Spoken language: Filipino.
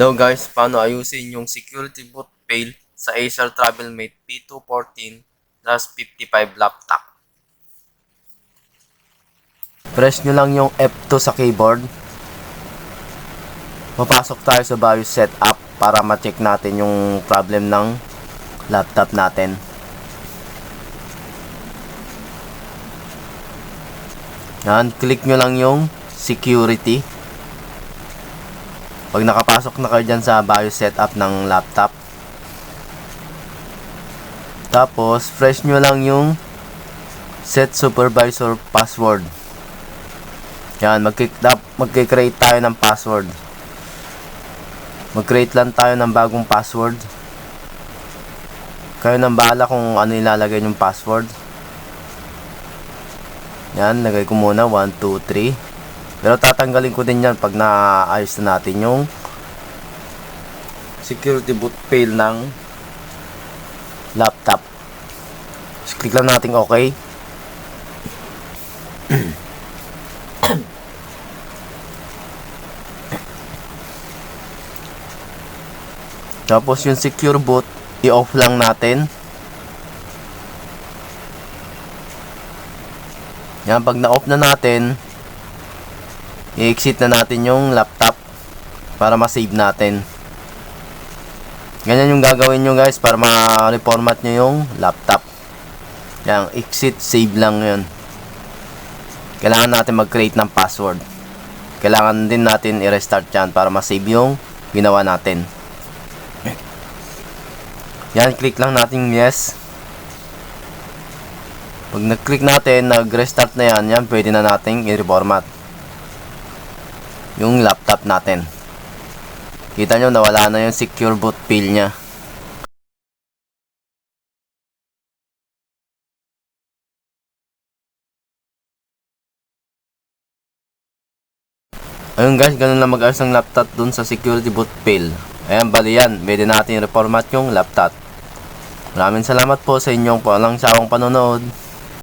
Hello guys, paano ayusin yung security boot fail sa Acer Travelmate P214-55 laptop? Press nyo lang yung F2 sa keyboard. Papasok tayo sa BIOS setup para ma-check natin yung problem ng laptop natin. Yan, click nyo lang yung security. Pag nakapasok na kayo dyan sa BIOS setup ng laptop. Tapos, fresh nyo lang yung set supervisor password. Yan, magkikreate tayo ng password. Mag-create lang tayo ng bagong password. Kayo nang bahala kung ano ilalagay yung password. Yan, lagay ko muna 1, 2, 3. Pero tatanggalin ko din yan pag naayos na natin yung security boot fail ng laptop. Just click lang natin okay. Tapos yung secure boot, i-off lang natin. Yan, pag na-off na natin, i-exit na natin yung laptop para ma-save natin. Ganyan yung gagawin nyo guys para ma-reformat nyo yung laptop. Yan, exit, save lang yun. Kailangan natin mag-create ng password. Kailangan din natin i-restart yan para ma-save yung ginawa natin. Yan, click lang natin yes. Pag nag-click natin, nag-restart na yan, yan pwede na nating i-reformat yung laptop natin. Kita nyo, nawala na yung secure boot fail niya. Ayun guys, ganun lang mag-ayos ng laptop dun sa security boot fail. Ayan, bali yan. Pwede natin reformat yung laptop. Maraming salamat po sa inyong palang sawang panonood.